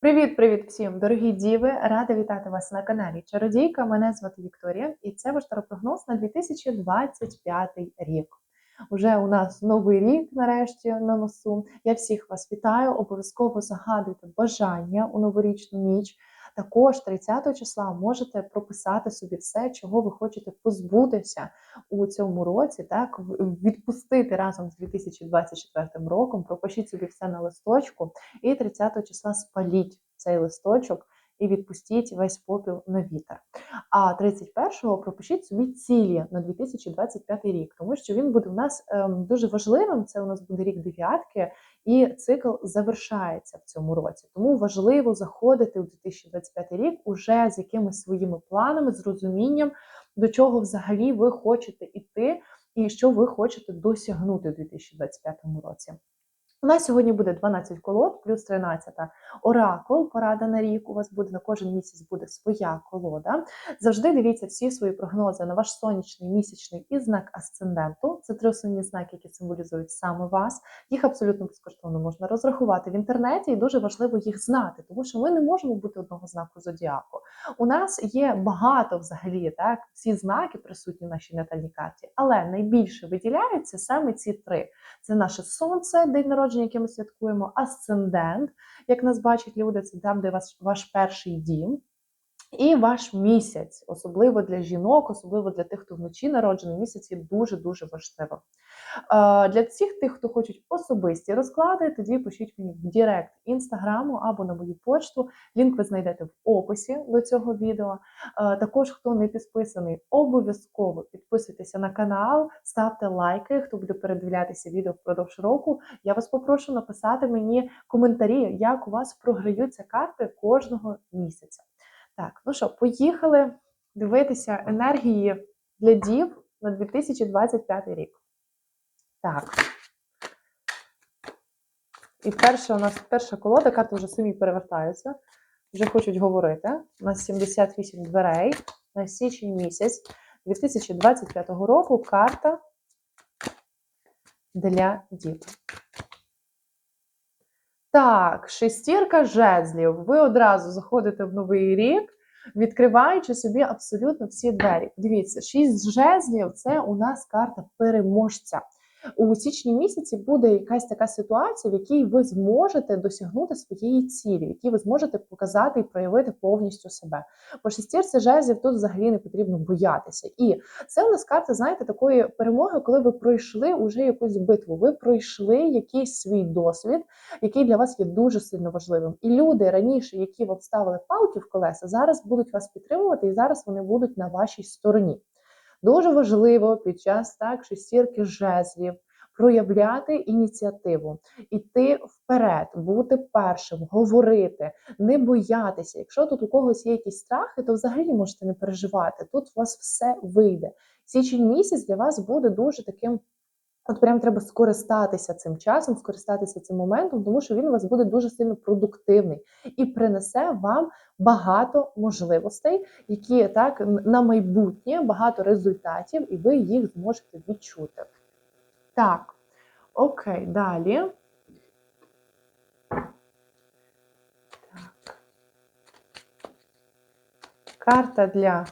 Привіт-привіт всім, дорогі діви! Рада вітати вас на каналі Чародійка. Мене звати Вікторія, і це ваш таропрогноз на 2025 рік. Уже у нас новий рік, нарешті, на носу. Я всіх вас вітаю. Обов'язково загадуйте бажання у новорічну ніч. Також 30 числа можете прописати собі все, чого ви хочете позбутися у цьому році, так відпустити разом з 2024 роком. Пропишіть собі все на листочку, і 30 числа спаліть цей листочок і відпустіть весь попіл на вітер. А 31-го пропишіть собі цілі на 2025 рік, тому що він буде у нас ем, дуже важливим. Це у нас буде рік дев'ятки, і цикл завершається в цьому році. Тому важливо заходити у 2025 рік уже з якимись своїми планами, з розумінням, до чого взагалі ви хочете іти, і що ви хочете досягнути у 2025 році. У нас сьогодні буде 12 колод, плюс 13 оракул, порада на рік. У вас буде на кожен місяць буде своя колода. Завжди дивіться всі свої прогнози на ваш сонячний, місячний і знак асценденту. Це три основні знаки, які символізують саме вас. Їх абсолютно безкоштовно можна розрахувати в інтернеті, і дуже важливо їх знати, тому що ми не можемо бути одного знаку зодіаку. У нас є багато взагалі, так всі знаки присутні в нашій натальній карті, але найбільше виділяються саме ці три: це наше сонце, день народження, яке ми святкуємо, асцендент, як нас бачать люди, це там, де ваш, ваш перший дім. І ваш місяць, особливо для жінок, особливо для тих, хто вночі народжений, місяць є дуже-дуже важливим. Е, Для всіх тих, хто хочуть особисті розклади, тоді пишіть мені в Директ інстаграму або на мою почту. Лінк ви знайдете в описі до цього відео. Також, хто не підписаний, обов'язково підписуйтеся на канал, ставте лайки. Хто буде передивлятися відео впродовж року, я вас попрошу написати мені коментарі, як у вас програються карти кожного місяця. Так, ну що, поїхали дивитися енергії для дів на 2025 рік. Так. І перша у нас перша колода, карти вже самі перевертаються, вже хочуть говорити. У нас 78 дверей на січень місяць 2025 року. Карта для дів. Так, шестірка жезлів. Ви одразу заходите в новий рік, відкриваючи собі абсолютно всі двері. Дивіться, шість жезлів це у нас карта переможця. У січні місяці буде якась така ситуація, в якій ви зможете досягнути своєї цілі, в якій ви зможете показати і проявити повністю себе. По шестірці жезлів тут взагалі не потрібно боятися. І це у нас карта, знаєте, такої перемоги, коли ви пройшли уже якусь битву. Ви пройшли якийсь свій досвід, який для вас є дуже сильно важливим. І люди раніше, які вам ставили палки в колеса, зараз будуть вас підтримувати, і зараз вони будуть на вашій стороні. Дуже важливо під час так шестірки жезлів проявляти ініціативу, іти вперед, бути першим, говорити, не боятися. Якщо тут у когось є якісь страхи, то взагалі можете не переживати. Тут у вас все вийде. Січень місяць для вас буде дуже таким. От прям треба скористатися цим часом, скористатися цим моментом, тому що він у вас буде дуже сильно продуктивний і принесе вам багато можливостей, які так на майбутнє багато результатів, і ви їх зможете відчути. Так, окей, далі. Так. Карта для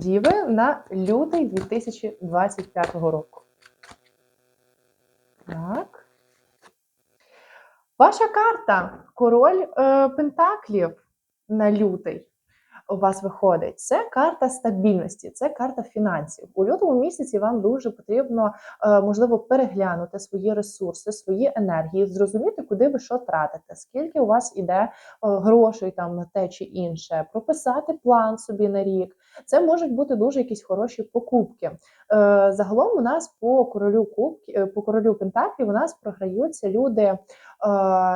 Діви на лютий 2025 року. Так. Ваша карта король е, Пентаклів на лютий у вас виходить. Це карта стабільності, це карта фінансів. У лютому місяці вам дуже потрібно, е, можливо, переглянути свої ресурси, свої енергії, зрозуміти, куди ви що тратите, скільки у вас іде е, грошей там на те чи інше, прописати план собі на рік. Це можуть бути дуже якісь хороші покупки. Е, Загалом у нас по королю кубки, по королю Пентаклів у нас програються люди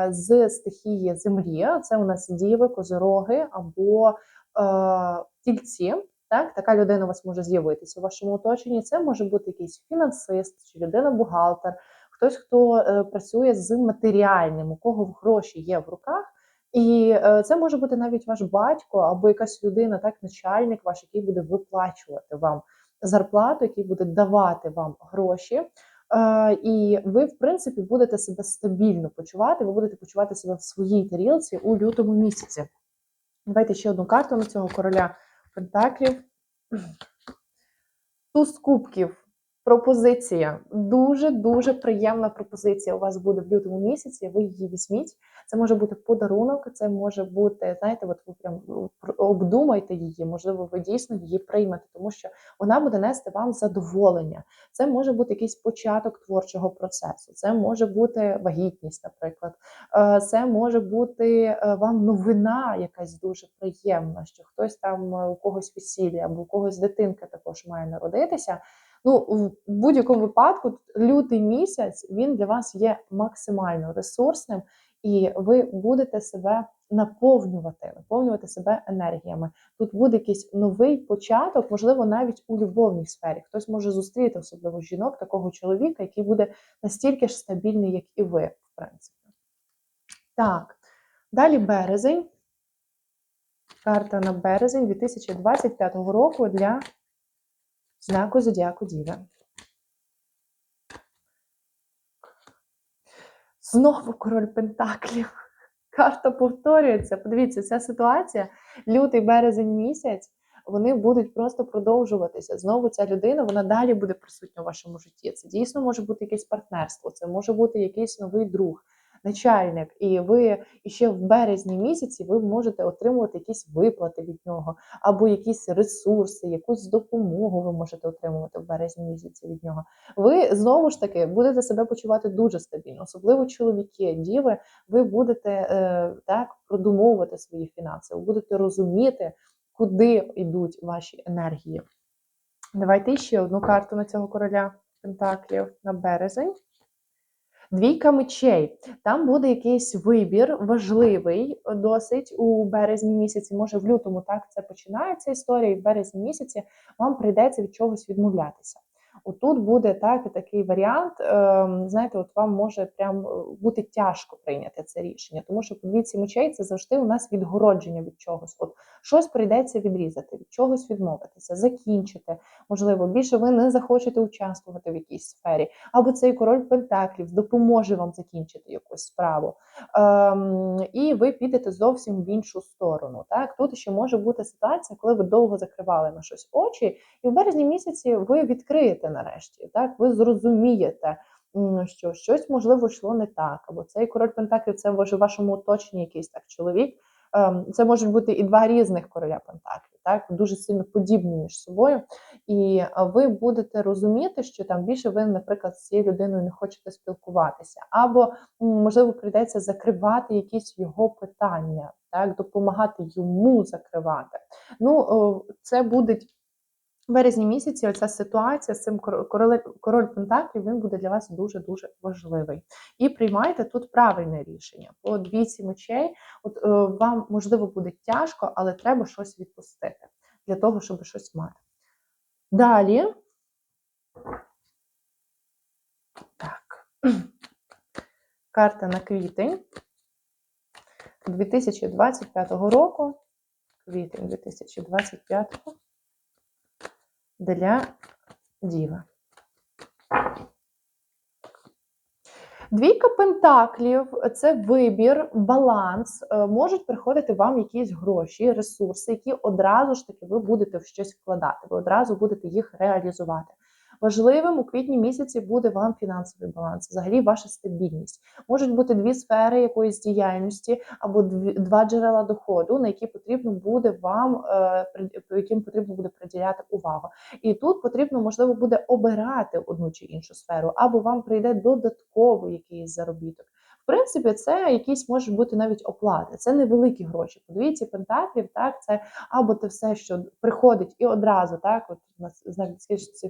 з стихії землі. Це у нас діви, козороги або тільці. Так, така людина у вас може з'явитися у вашому оточенні. Це може бути якийсь фінансист чи людина-бухгалтер, хтось, хто е, працює з матеріальним, у кого гроші є в руках. І е, це може бути навіть ваш батько або якась людина, так, начальник ваш, який буде виплачувати вам зарплату, який буде давати вам гроші. Е, Е, і ви, в принципі, будете себе стабільно почувати, ви будете почувати себе в своїй тарілці у лютому місяці. Давайте ще одну карту на цього короля Пентаклів. Туз кубків. Пропозиція. Дуже-дуже приємна пропозиція у вас буде в лютому місяці. Ви її візьміть. Це може бути подарунок, це може бути, знаєте, от ви прям обдумайте її, можливо, ви дійсно її приймете, тому що вона буде нести вам задоволення. Це може бути якийсь початок творчого процесу, це може бути вагітність, наприклад. Е, Це може бути е, вам новина, якась дуже приємна, що хтось там е, у когось весілля або у когось дитинка також має народитися. Ну, в будь-якому випадку, лютий місяць він для вас є максимально ресурсним, і ви будете себе наповнювати, наповнювати себе енергіями. Тут буде якийсь новий початок, можливо, навіть у любовній сфері. Хтось може зустріти, особливо жінок, такого чоловіка, який буде настільки ж стабільний, як і ви, в принципі. Так, далі березень. Карта на березень 2025 року для знаку Зодіаку Діви. Знову король Пентаклів. Карта повторюється. Подивіться, ця ситуація, лютий березень місяць, вони будуть просто продовжуватися. Знову ця людина вона далі буде присутня в вашому житті. Це дійсно може бути якесь партнерство, це може бути якийсь новий друг начальник, і ви ще в березні місяці ви можете отримувати якісь виплати від нього, або якісь ресурси, якусь допомогу ви можете отримувати в березні місяці від нього. Ви знову ж таки будете себе почувати дуже стабільно, особливо чоловіки, діви, ви будете е, так продумовувати свої фінанси, ви будете розуміти, куди йдуть ваші енергії. Давайте ще одну карту на цього короля Пентаклів на березень. Двійка мечей. Там буде якийсь вибір важливий, досить у березні місяці. Може, в лютому так це починається історія, і в березні місяці вам прийдеться від чогось відмовлятися. Отут буде так і такий варіант. Ем, знаєте, от вам може прям е, бути тяжко прийняти це рішення, тому що по мечей це завжди у нас відгородження від чогось. От щось прийдеться відрізати, від чогось відмовитися, закінчити. Можливо, більше ви не захочете участвувати в якійсь сфері, або цей король Пентаклів допоможе вам закінчити якусь справу. Ем, І ви підете зовсім в іншу сторону. Так, тут ще може бути ситуація, коли ви довго закривали на щось очі, і в березні місяці ви відкриєте нарешті. Так, ви зрозумієте, що щось можливо йшло не так, або цей король Пентаклів це в вашому оточенні якийсь так чоловік. Ем, це можуть бути і два різних короля Пентаклів, так дуже сильно подібні між собою. І ви будете розуміти, що там більше ви, наприклад, з цією людиною не хочете спілкуватися, або можливо прийдеться закривати якісь його питання, так допомагати йому закривати. Ну це будуть в березні місяці оця ситуація з цим король, король Пентаклів він буде для вас дуже-дуже важливий. І приймайте тут правильне рішення. По двійці мечей, от е, вам можливо буде тяжко, але треба щось відпустити для того, щоб щось мати. Далі. Так. Карта на квітень 2025 року. Квітень 2025 року для діви. Двійка пентаклів це вибір, баланс. Е, можуть приходити вам якісь гроші, ресурси, які одразу ж таки ви будете в щось вкладати, ви одразу будете їх реалізувати. Важливим у квітні місяці буде вам фінансовий баланс, взагалі ваша стабільність. Можуть бути дві сфери якоїсь діяльності або два джерела доходу, на які потрібно буде вам, по яким потрібно буде приділяти увагу. І тут потрібно, можливо, буде обирати одну чи іншу сферу, або вам прийде додатково якийсь заробіток. Принципі, це якісь можуть бути навіть оплати. Це невеликі гроші. Подивіться, пентаклів, так це або те все, що приходить і одразу, так от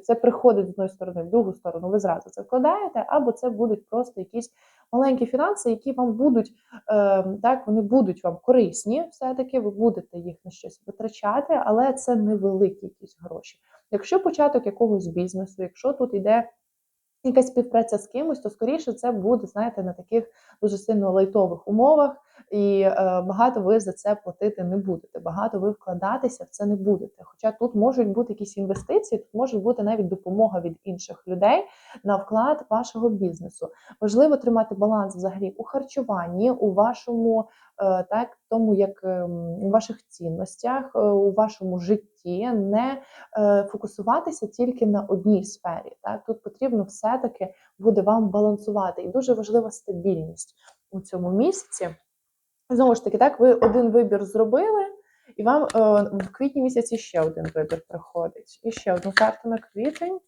це приходить з одної сторони, в другу сторону. Ви зразу це вкладаєте, або це будуть просто якісь маленькі фінанси, які вам будуть е, так, вони будуть вам корисні. Все таки ви будете їх на щось витрачати, але це невеликі якісь гроші. Якщо початок якогось бізнесу, якщо тут йде якась співпраця з кимось, то скоріше це буде, знаєте, на таких дуже сильно лайтових умовах. І е, багато ви за це платити не будете. Багато ви вкладатися в це не будете. Хоча тут можуть бути якісь інвестиції, тут може бути навіть допомога від інших людей на вклад вашого бізнесу. Важливо тримати баланс взагалі у харчуванні, у вашому е, так, тому як ем, у ваших цінностях, е, у вашому житті, не фокусуватися тільки на одній сфері. Так тут потрібно все-таки буде вам балансувати, і дуже важлива стабільність у цьому місяці. Знову ж таки, так, ви один вибір зробили, і вам е, в квітні місяці ще один вибір приходить. І ще одну карту на квітень.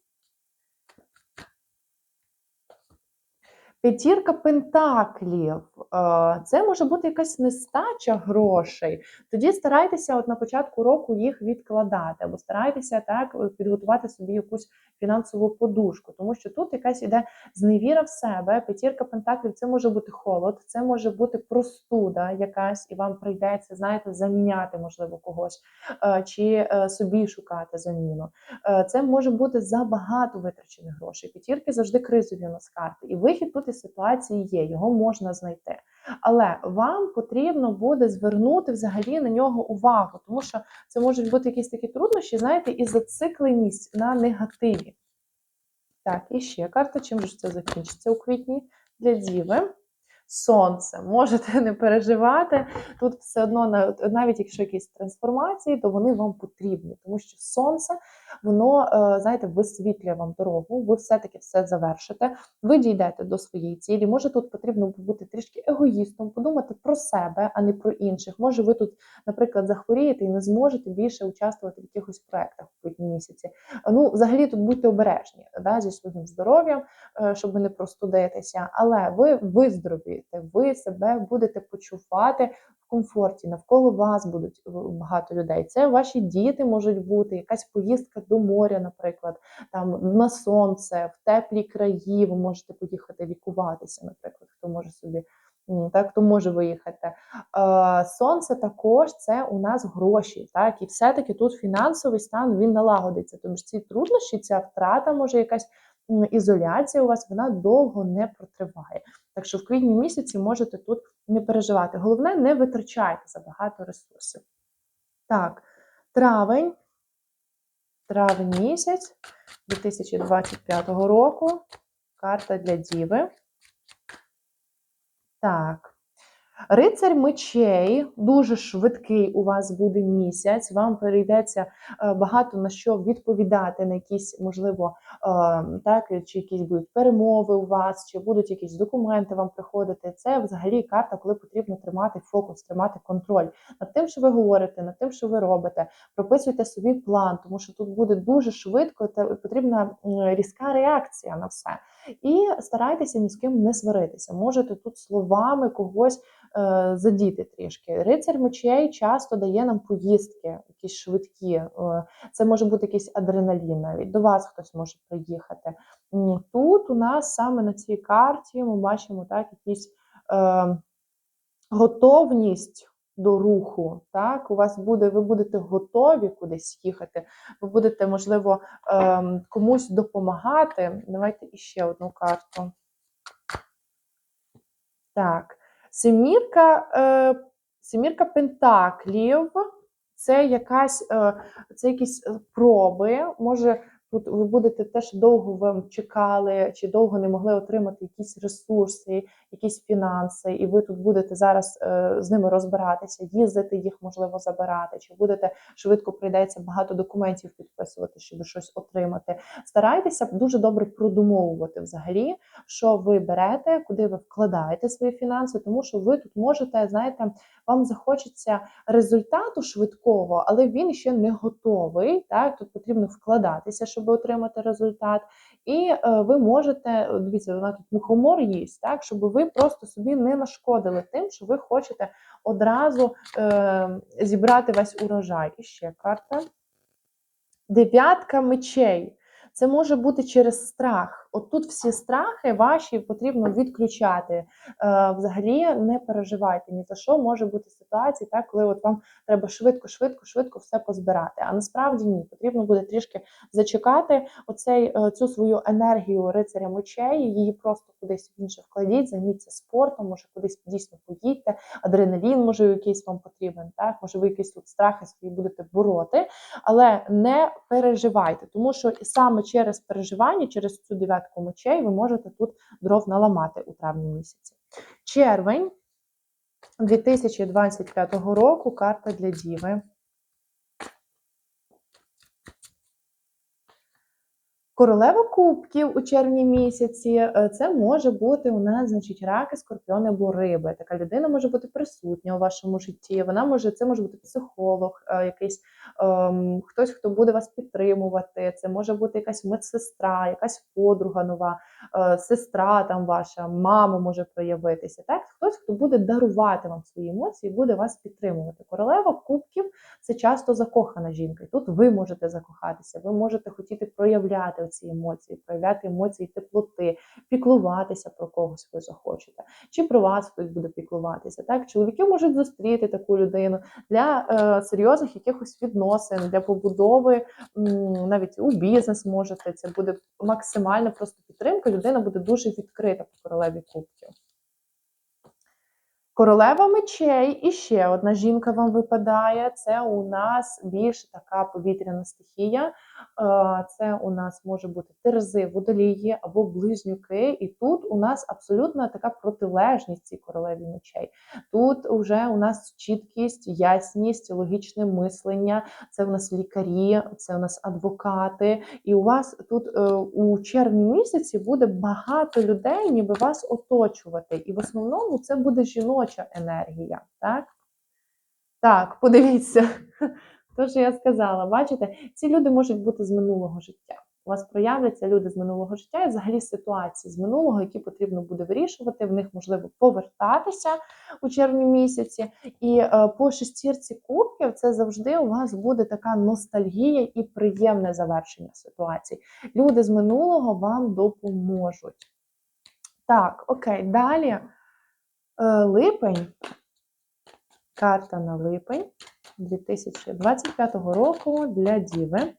П'ятірка пентаклів. Е, Це може бути якась нестача грошей. Тоді старайтеся от на початку року їх відкладати, або старайтеся так підготувати собі якусь фінансову подушку, тому що тут якась іде зневіра в себе. П'ятірка пентаклів це може бути холод, це може бути простуда якась, і вам прийдеться, знаєте, заміняти, можливо, когось е, чи е, собі шукати заміну. Це може бути забагато витрачених грошей. П'ятірки завжди кризові у нас карти, і вихід тут ситуації є, його можна знайти. Але вам потрібно буде звернути взагалі на нього увагу, тому що це можуть бути якісь такі труднощі, знаєте, і зацикленість на негативі. Так, і ще карта. Чим же це закінчиться у квітні для Діви? Сонце. Можете не переживати. Тут все одно, на- навіть якщо якісь трансформації, то вони вам потрібні, тому що сонце, воно, е, знаєте, висвітлює вам дорогу, ви все-таки все завершите, ви дійдете до своєї цілі. Може, тут потрібно бути трішки егоїстом, подумати про себе, а не про інших. Може, ви тут, наприклад, захворієте і не зможете більше участвувати в якихось проєктах у квітні місяці. Ну, взагалі, тут будьте обережні да, зі своїм здоров'ям, е, щоб не простудитися, але ви виздоровієте, ви себе будете почувати в комфорті. Навколо вас будуть е, багато людей. Це ваші діти можуть бути, якась поїздка до моря, наприклад, там на сонце, в теплі краї. Ви можете поїхати лікуватися, наприклад, хто може собі. Так, хто може виїхати. Сонце також це у нас гроші, так, і все-таки тут фінансовий стан він налагодиться. Тому що ці труднощі, ця втрата, може якась ізоляція у вас, вона довго не протриває. Так що в квітні місяці можете тут не переживати. Головне, не витрачайте забагато ресурсів. Так, травень. Травень місяць 2025 року. Карта для Діви. Так. Рицарь мечей, дуже швидкий у вас буде місяць. Вам прийдеться е, багато на що відповідати, на якісь, можливо, е, так, чи якісь будуть перемови у вас, чи будуть якісь документи вам приходити. Це взагалі карта, коли потрібно тримати фокус, тримати контроль над тим, що ви говорите, над тим, що ви робите. Прописуйте собі план, тому що тут буде дуже швидко та потрібна різка реакція на все. І старайтеся ні з ким не сваритися. Можете тут словами когось е, задіти трішки. Рицар мечей часто дає нам поїздки, якісь швидкі. Е, це може бути якийсь адреналін навіть. До вас хтось може приїхати. Тут у нас саме на цій карті ми бачимо так, якісь е, готовність. До руху, так у вас буде, ви будете готові кудись їхати. Ви будете, можливо, ем, комусь допомагати. Давайте іще одну карту. Так, семірка, е, семірка пентаклів. Це якась, е, це якісь е, проби. Може, тут ви будете теж довго вам чекали, чи довго не могли отримати якісь ресурси, якісь фінанси, і ви тут будете зараз е, з ними розбиратися, їздити їх, можливо, забирати, чи будете швидко прийдеться багато документів підписувати, щоб щось отримати. Старайтеся дуже добре продумовувати взагалі, що ви берете, куди ви вкладаєте свої фінанси, тому що ви тут можете, знаєте, вам захочеться результату швидкого, але він ще не готовий. Так, тут потрібно вкладатися, щоб отримати результат. І е, ви можете, дивіться, вона тут мухомор їсть, так, щоб ви просто собі не нашкодили тим, що ви хочете одразу е, зібрати весь урожай. І ще карта. Дев'ятка мечей. Це може бути через страх. От тут всі страхи ваші потрібно відключати. Е, Взагалі не переживайте ні за що може бути ситуації, так, коли от вам треба швидко, швидко, швидко все позбирати. А насправді ні, потрібно буде трішки зачекати оцей, е, цю свою енергію рицаря мечей, її просто кудись інше вкладіть, займіться спортом, може кудись дійсно поїдьте, адреналін може якийсь вам потрібен, так, може ви якісь тут страхи свої будете бороти, але не переживайте, тому що саме через переживання, через цю дев'ятку мечей, ви можете тут дров наламати у травні місяці. Червень 2025 року карта для Діви. Королева кубків у червні місяці е, це може бути у нас, значить, раки, скорпіони або риби. Така людина може бути присутня у вашому житті. Вона може це може бути психолог, е, якийсь ем, хтось, хто буде вас підтримувати. Це може бути якась медсестра, якась подруга нова, е, сестра там ваша, мама може проявитися. Так, хтось, хто буде дарувати вам свої емоції, буде вас підтримувати. Королева кубків це часто закохана жінка. І тут ви можете закохатися, ви можете хотіти проявляти ці емоції, проявляти емоції теплоти, піклуватися про когось ви захочете, чи про вас хтось буде піклуватися. Так, чоловіки можуть зустріти таку людину для е, серйозних якихось відносин, для побудови, м, навіть у бізнес можете. Це буде максимальна просто підтримка. Людина буде дуже відкрита по королеві кубків. Королева мечей і ще одна жінка вам випадає. Це у нас більш така повітряна стихія. Е, Це у нас може бути терези, водолії або близнюки. І тут у нас абсолютно така протилежність цій королеві мечей. Тут вже у нас чіткість, ясність, логічне мислення. Це у нас лікарі, це у нас адвокати. І у вас тут е, у червні місяці буде багато людей, ніби вас оточувати. І в основному це буде жіноча енергія. Так, так подивіться. То, що я сказала, бачите, ці люди можуть бути з минулого життя. У вас проявляться люди з минулого життя і взагалі ситуації з минулого, які потрібно буде вирішувати. В них можливо повертатися у червні місяці. І е, по шестірці кубків це завжди у вас буде така ностальгія і приємне завершення ситуації. Люди з минулого вам допоможуть. Так, окей, далі. Е, липень. Карта на липень 2025 року для Діви.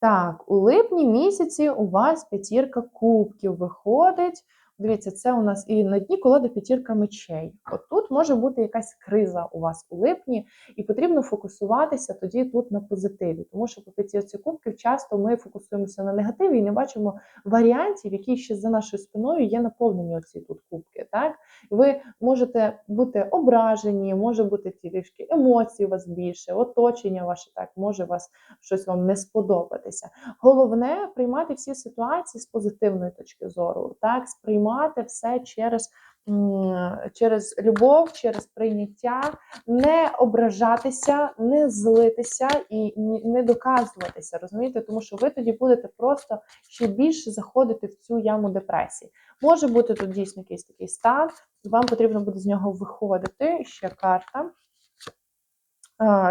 Так, у липні місяці у вас п'ятірка кубків виходить. Дивіться, це у нас і на дні колоди п'ятірка мечей. От тут може бути якась криза у вас у липні, і потрібно фокусуватися тоді тут на позитиві. Тому що по п'ятірці кубків часто ми фокусуємося на негативі і не бачимо варіантів, які ще за нашою спиною є наповнені оці тут кубки. Так? Ви можете бути ображені, може бути трішки емоцій у вас більше, оточення ваше так, може вас щось вам не сподобатися. Головне приймати всі ситуації з позитивної точки зору, так, сприймати все через, через любов, через прийняття, не ображатися, не злитися і не доказуватися, розумієте, тому що ви тоді будете просто ще більше заходити в цю яму депресії. Може бути тут дійсно якийсь такий стан, і вам потрібно буде з нього виходити. Ще карта.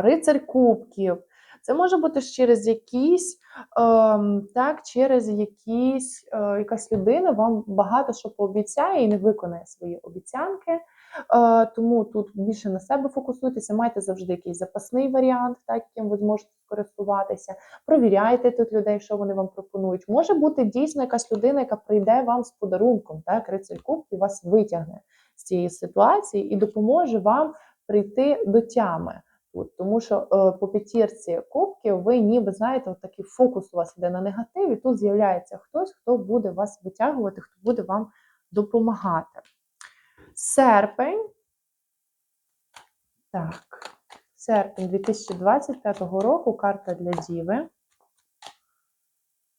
Рицарь кубків. Це може бути через якісь, ем, так, через якісь, е, якась людина вам багато що пообіцяє і не виконає свої обіцянки. Е, тому тут більше на себе фокусуйтеся, майте завжди якийсь запасний варіант, так, яким ви зможете скористуватися. Провіряйте тут людей, що вони вам пропонують. Може бути дійсно якась людина, яка прийде вам з подарунком, так, рицарь кубків вас витягне з цієї ситуації і допоможе вам прийти до тями. Тому що е, по п'ятірці кубків ви ніби знаєте, от такий фокус у вас йде на негатив, і тут з'являється хтось, хто буде вас витягувати, хто буде вам допомагати. Серпень. Так, серпень 2025 року карта для Діви.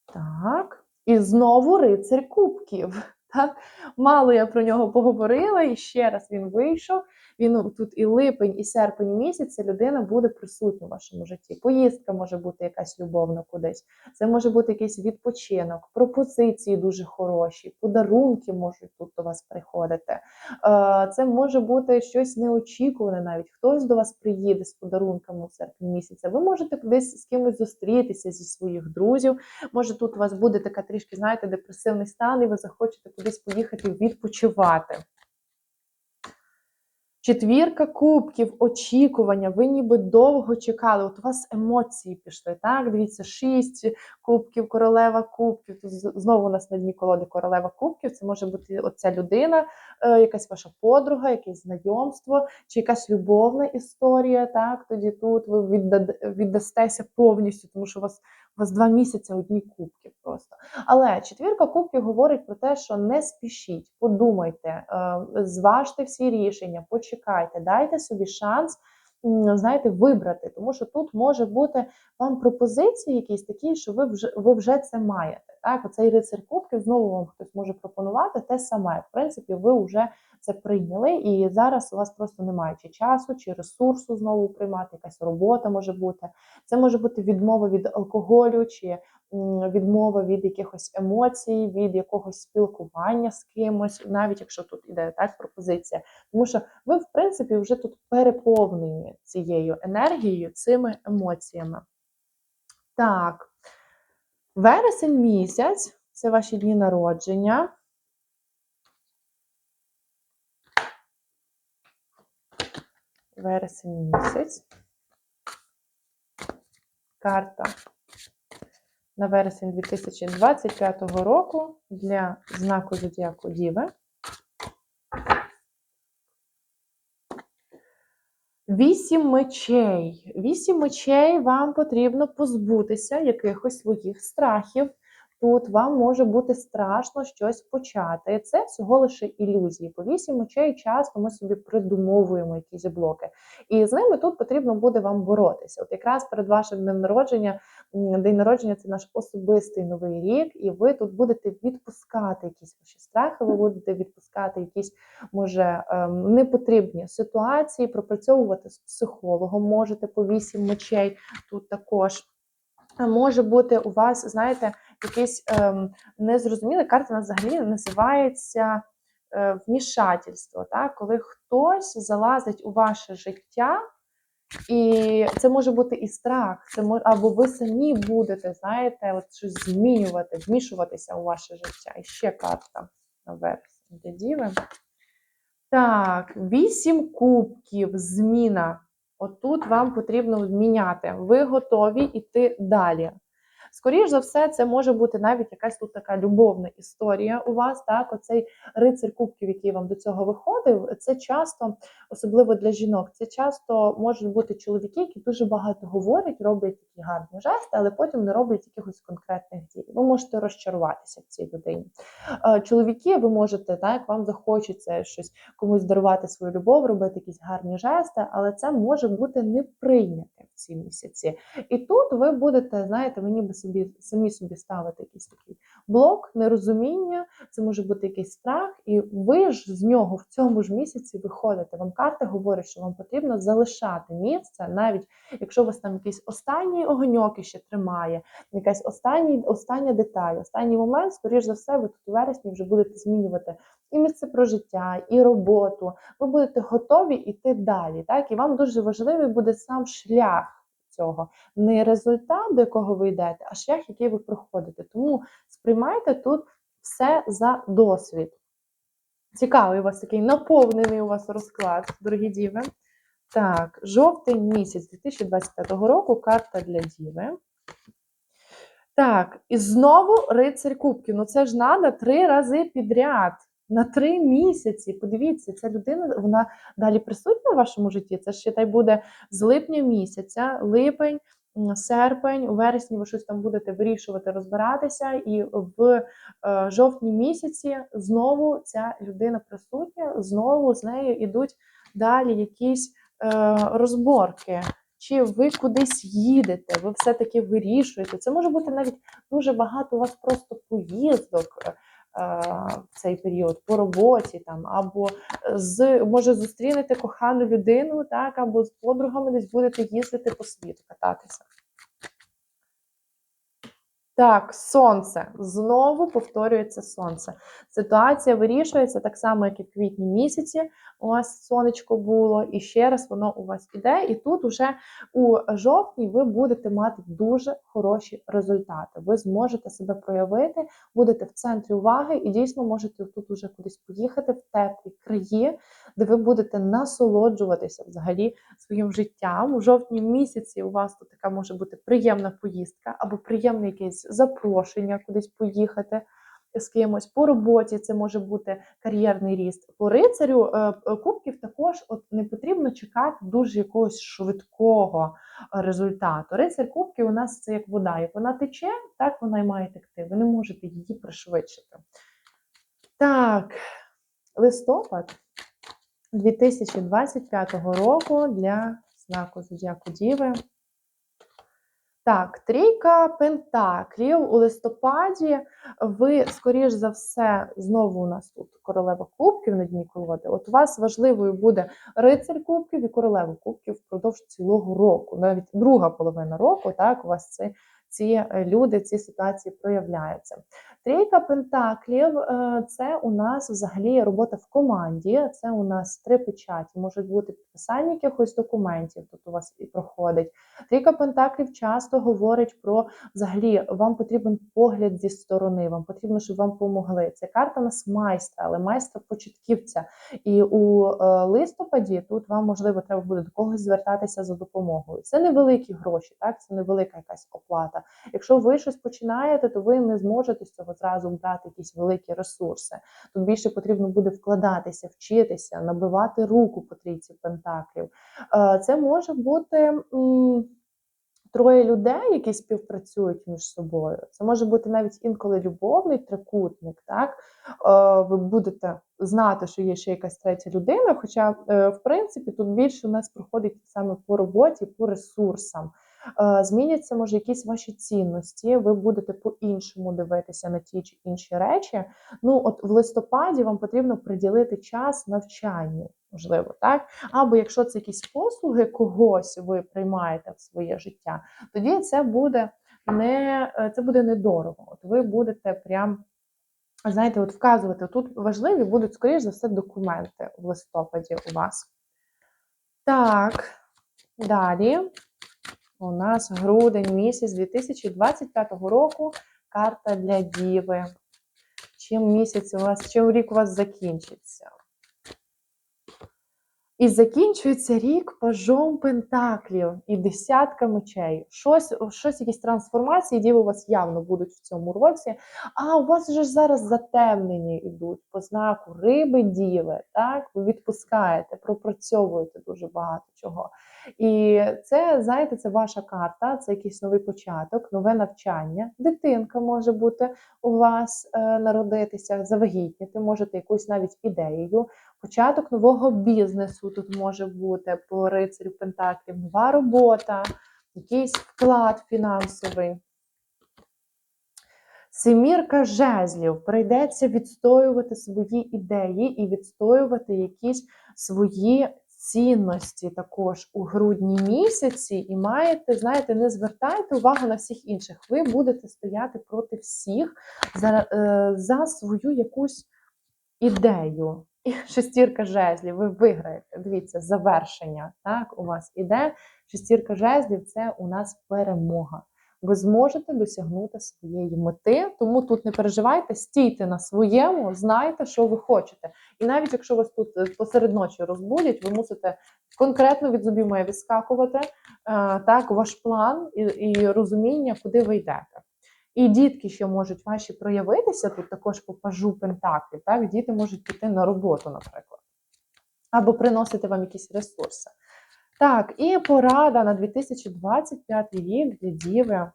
Так. І знову рицарь кубків. Так? Мало я про нього поговорила, і ще раз він вийшов. Він тут і липень, і серпень місяць людина буде присутня в вашому житті. Поїздка може бути якась любовна кудись. Це може бути якийсь відпочинок, пропозиції дуже хороші, подарунки можуть тут до вас приходити. Е, Це може бути щось неочікуване, навіть хтось до вас приїде з подарунками у серпні місяця. Ви можете кудись з кимось зустрітися зі своїх друзів. Може, тут у вас буде така трішки, знаєте, депресивний стан, і ви захочете кудись поїхати відпочивати. Четвірка кубків, очікування. Ви ніби довго чекали. От у вас емоції пішли. Так, дивіться, шість кубків, королева кубків. Тут знову у нас на дні колоди королева кубків. Це може бути оця людина, е, якась ваша подруга, якесь знайомство, чи якась любовна історія. Так, тоді тут ви віддад- віддастеся повністю, тому що у вас, вас два місяці одні кубки просто. Але четвірка кубків говорить про те, що не спішіть, подумайте, е, зважте всі рішення, почекайте, дайте собі шанс. Знаєте, вибрати, тому що тут може бути вам пропозиції якісь такі, що ви вже ви вже це маєте. Так, оцей рицар кубків знову вам хтось може пропонувати те саме. В принципі, ви вже це прийняли, і зараз у вас просто немає чи часу, чи ресурсу знову приймати. Якась робота може бути. Це може бути відмова від алкоголю, чи відмова від якихось емоцій, від якогось спілкування з кимось, навіть якщо тут іде так пропозиція. Тому що ви, в принципі, вже тут переповнені цією енергією, цими емоціями. Так, вересень місяць це ваші дні народження. Вересень місяць. Карта на вересень 2025 року для знаку Зодіаку Діви. Вісім мечей. Вісім мечей вам потрібно позбутися якихось своїх страхів. Тут вам може бути страшно щось почати. Це всього лише ілюзії. По вісім мечей часто ми собі придумовуємо якісь блоки. І з ними тут потрібно буде вам боротися. От якраз перед вашим днем народження, день народження це наш особистий новий рік, і ви тут будете відпускати якісь ваші страхи, ви будете відпускати якісь може ем, непотрібні ситуації, пропрацьовувати з психологом. Можете по вісім мечей тут також. Може бути у вас, знаєте, якийсь ем, у нас взагалі називається е, вмішательство, так? коли хтось залазить у ваше життя, і це може бути і страх, це мож... або ви самі будете, знаєте, от щось змінювати, вмішуватися у ваше життя. І ще карта на вересень для діви. Так, вісім кубків, зміна. Отут вам потрібно міняти. Ви готові йти далі. Скоріш за все, це може бути навіть якась тут така любовна історія у вас. Так, оцей рицар кубків, який вам до цього виходив, це часто, особливо для жінок, це часто можуть бути чоловіки, які дуже багато говорять, роблять такі гарні жести, але потім не роблять якихось конкретних дій. Ви можете розчаруватися в цій людині. Чоловіки, ви можете так, вам захочеться щось комусь дарувати свою любов, робити якісь гарні жести, але це може бути не прийняте в ці місяці. І тут ви будете, знаєте, ви ніби собі самі собі ставити якийсь такий блок, нерозуміння, це може бути якийсь страх, і ви ж з нього в цьому ж місяці виходите. Вам карти говорять, що вам потрібно залишати місце, навіть якщо у вас там якийсь останній огоньок ще тримає, якась останній, остання деталь, останній момент, скоріш за все, ви тут у вересні вже будете змінювати і місце прожиття, і роботу. Ви будете готові йти далі. Так? І вам дуже важливий буде сам шлях цього, не результат, до якого ви йдете, а шлях, який ви проходите. Тому сприймайте тут все за досвід. Цікавий у вас такий наповнений у вас розклад, дорогі діви. Так, жовтень місяць 2025 року, карта для діви. Так, і знову рицарь кубків. Ну це ж треба три рази підряд. На три місяці. Подивіться, ця людина вона далі присутня в вашому житті. Це ще та й буде з липня місяця, липень, серпень, у вересні ви щось там будете вирішувати, розбиратися, і в е, жовтні місяці знову ця людина присутня, знову з нею йдуть далі якісь е, розборки. Чи ви кудись їдете, ви все-таки вирішуєте. Це може бути навіть дуже багато у вас просто поїздок. В цей період по роботі, там, або з може зустрінете кохану людину, так, або з подругами десь будете їздити по світу, кататися. Так, сонце. Знову повторюється сонце. Ситуація вирішується так само, як і в квітні місяці. У вас сонечко було, і ще раз воно у вас іде. І тут уже у жовтні ви будете мати дуже хороші результати. Ви зможете себе проявити, будете в центрі уваги, і дійсно можете тут уже кудись поїхати в теплі краї, де ви будете насолоджуватися взагалі своїм життям. У жовтні місяці у вас тут така може бути приємна поїздка або приємне якесь запрошення кудись поїхати з кимось по роботі. Це може бути кар'єрний ріст. По рицарю е, е, кубків також от не потрібно чекати дуже якогось швидкого е, результату. Rицар кубків у нас це як вода. Як вона тече, так вона і має текти. Ви не можете її пришвидшити. Так, листопад 2025 року для знаку Зодіаку Діви. Так, трійка пентаклів у листопаді. Ви, скоріш за все, знову у нас тут королева кубків на дні колоди. От у вас важливою буде рицарь кубків і королева кубків впродовж цілого року. Навіть друга половина року, так, у вас це ці е, люди, ці ситуації проявляються. Трійка пентаклів е, це у нас взагалі робота в команді. Це у нас три печаті, можуть бути підписання якихось документів. Тут у вас і проходить. Трійка пентаклів часто говорить про взагалі вам потрібен погляд зі сторони, вам потрібно, щоб вам допомогли. Це карта нас майстра, але майстра початківця. І у е, листопаді тут вам можливо треба буде до когось звертатися за допомогою. Це невеликі гроші, так це невелика якась оплата. Якщо ви щось починаєте, то ви не зможете з цього зразу брати якісь великі ресурси. Тут більше потрібно буде вкладатися, вчитися, набивати руку по трійці пентаклів. Е, це може бути. Троє людей, які співпрацюють між собою, це може бути навіть інколи любовний трикутник. Так е, ви будете знати, що є ще якась третя людина. Хоча, е, в принципі, тут більше у нас проходить саме по роботі, по ресурсам. Е, зміняться, може, якісь ваші цінності, ви будете по-іншому дивитися на ті чи інші речі. Ну, от в листопаді вам потрібно приділити час навчанню, можливо, так? Або якщо це якісь послуги когось ви приймаєте в своє життя, тоді це буде не е, це буде недорого. От ви будете прям. Знаєте, от вказувати, тут важливі будуть, скоріш за все, документи в листопаді у вас. Так, далі. У нас грудень місяць 2025 року. Карта для Діви. Чим місяць у вас, чим рік у вас закінчиться? І закінчується рік пажом пентаклів і десятка мечей. Щось, щось, якісь трансформації, діви у вас явно будуть в цьому році. А у вас вже зараз затемнені йдуть по знаку риби, діви. Так, ви відпускаєте, пропрацьовуєте дуже багато чого. І це, знаєте, це ваша карта, це якийсь новий початок, нове навчання. Дитинка може бути у вас е, народитися, завагітніти, можете якусь навіть ідеєю. Початок нового бізнесу тут може бути по рицарю Пентаклів, нова робота, якийсь вклад фінансовий. Семірка жезлів прийдеться відстоювати свої ідеї і відстоювати якісь свої цінності також у грудні місяці, і маєте, знаєте, не звертайте увагу на всіх інших. Ви будете стояти проти всіх за, е, за свою якусь ідею. І шестірка жезлів, ви виграєте. Дивіться, завершення. Так, у вас іде. Шестірка жезлів це у нас перемога ви зможете досягнути своєї мети. Тому тут не переживайте, стійте на своєму, знайте, що ви хочете. І навіть якщо вас тут е, посеред ночі розбудять, ви мусите конкретно від зубів має відскакувати е, так, ваш план і, і розуміння, куди ви йдете. І дітки, що можуть ваші проявитися, тут також по пажу пентаклів, так, діти можуть піти на роботу, наприклад, або приносити вам якісь ресурси. Так, і порада на 2025 рік для Діви.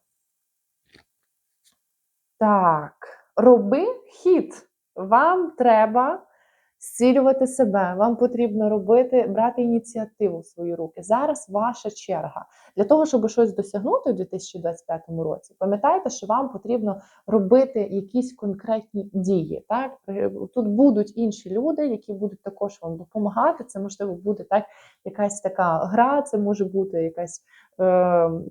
Так, роби хід. Вам треба зцілювати себе. Вам потрібно робити, брати ініціативу в свої руки. Зараз ваша черга для того, щоб щось досягнути у 2025 році. Пам'ятайте, що вам потрібно робити якісь конкретні дії. Так Е, тут будуть інші люди, які будуть також вам допомагати. Це можливо буде так, якась така гра, це може бути якась е,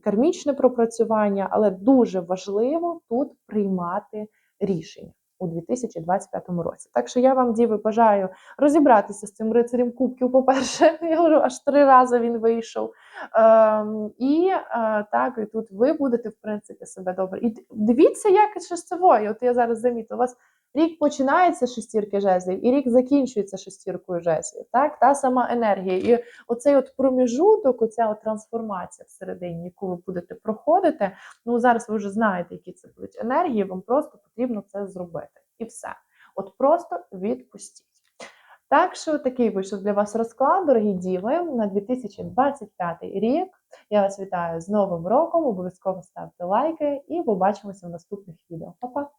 кармічне пропрацювання, але дуже важливо тут приймати рішення у 2025 році. Так що я вам, діви, бажаю розібратися з цим рицарем кубків. По-перше, я говорю, аж три рази він вийшов. Ем, і е, так, і тут ви будете, в принципі, себе добре. І дивіться, як шестової. От я зараз замітила, у вас рік починається шестірки жезлів, і рік закінчується шестіркою жезлів. Так, та сама енергія. І оцей от проміжуток, оця от трансформація всередині, яку ви будете проходити. Ну зараз ви вже знаєте, які це будуть енергії. Вам просто потрібно це зробити. І все. От просто відпустіть. Так що такий вийшов для вас розклад, дорогі діви, на 2025 рік. Я вас вітаю з Новим роком. Обов'язково ставте лайки і побачимося в наступних відео. Па-па!